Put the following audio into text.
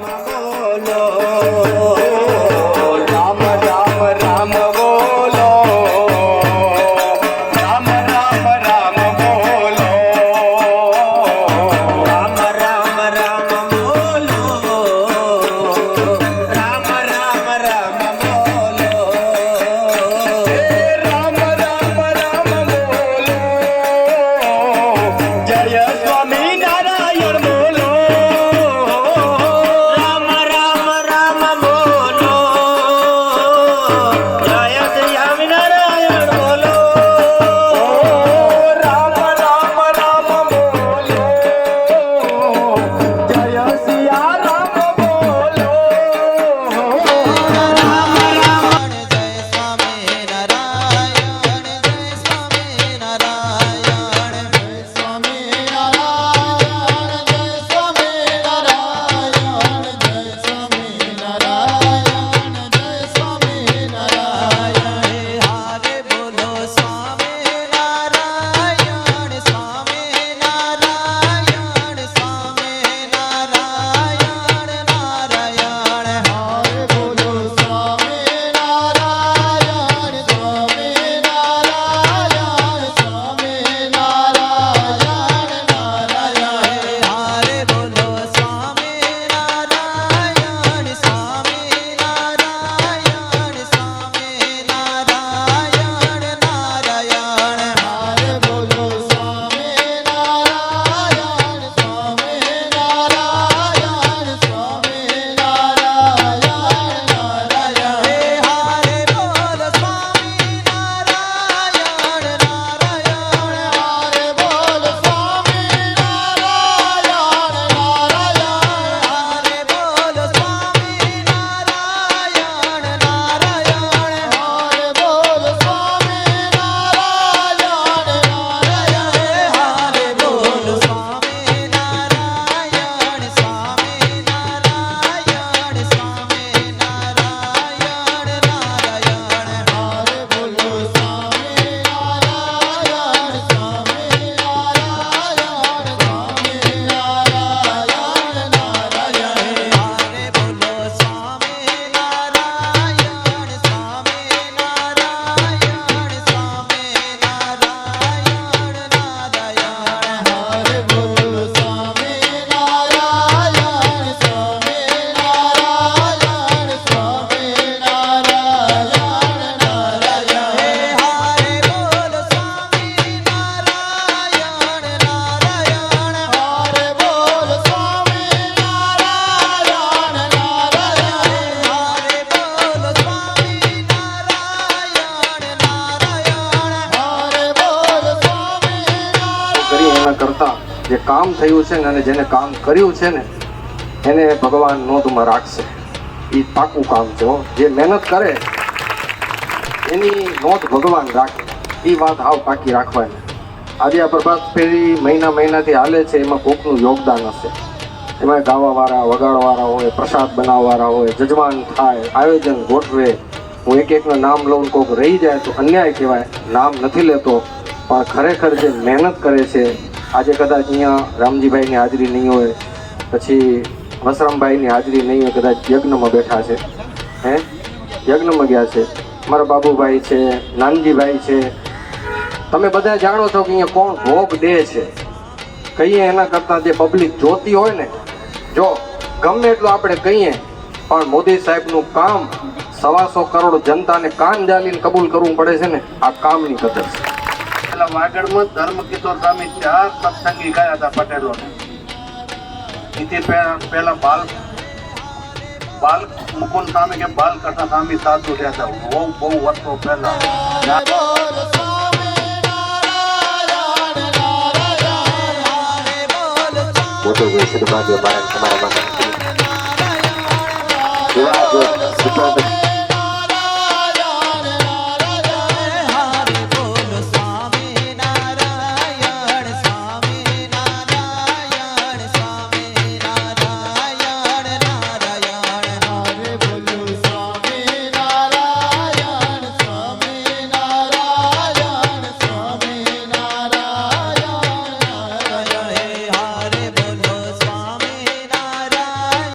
বলো। જે કામ થયું છે ને અને જેને કામ કર્યું છે ને, એને ભગવાન નોંધમાં રાખશે. એ પાકું કામ છે જે મહેનત કરે, એની નોંધ ભગવાન રાખે. એ વાત હાવ પાકી રાખવાની. આજે આ પ્રભાત ફેરી મહિના મહિનાથી હાલે છે, એમાં કોકનું યોગદાન હશે. એમાં ગાવાવાળા, વગાડવાળા હોય, પ્રસાદ બનાવવાળા હોય, જજમાન થાય, આયોજન ગોઠવે. હું એક એકનું નામ લઉં કોક રહી જાય તો અન્યાય કહેવાય. નામ નથી લેતો, પણ ખરેખર જે મહેનત કરે છે આજે કદાચ અહીંયા રામજીભાઈની હાજરી નહીં હોય, પછી વસરામભાઈની હાજરી નહીં હોય, કદાચ યજ્ઞમાં બેઠા છે. હે? યજ્ઞમાં ગયા છે. મારા બાબુભાઈ છે, નાનજીભાઈ છે. તમે બધા જાણો છો કે અહીંયા કોણ ભોગ દે છે. કહીએ એના કરતાં જે પબ્લિક જોતી હોય ને, જો, ગમે એટલું આપણે કહીએ, પણ મોદી સાહેબનું કામ સવાસો કરોડ જનતાને કાન જાલીને કબૂલ કરવું પડે છે ને, આ કામની કદર છે. પેલા વાગડમાં ધર્મ કિશોર સ્વામી ચાર સત્સંગી ગયા હતા પટેલોને એથી પહેલા પહેલા બાલ બાલ મુકુંદ સ્વામી કે બાલકૃષ્ણ સ્વામી સાધુ રહ્યા હતા બહુ બહુ વર્ષો પહેલા મોટો જે સદભાગ્ય બાળક તમારા માટે એવા જો સુપ્રત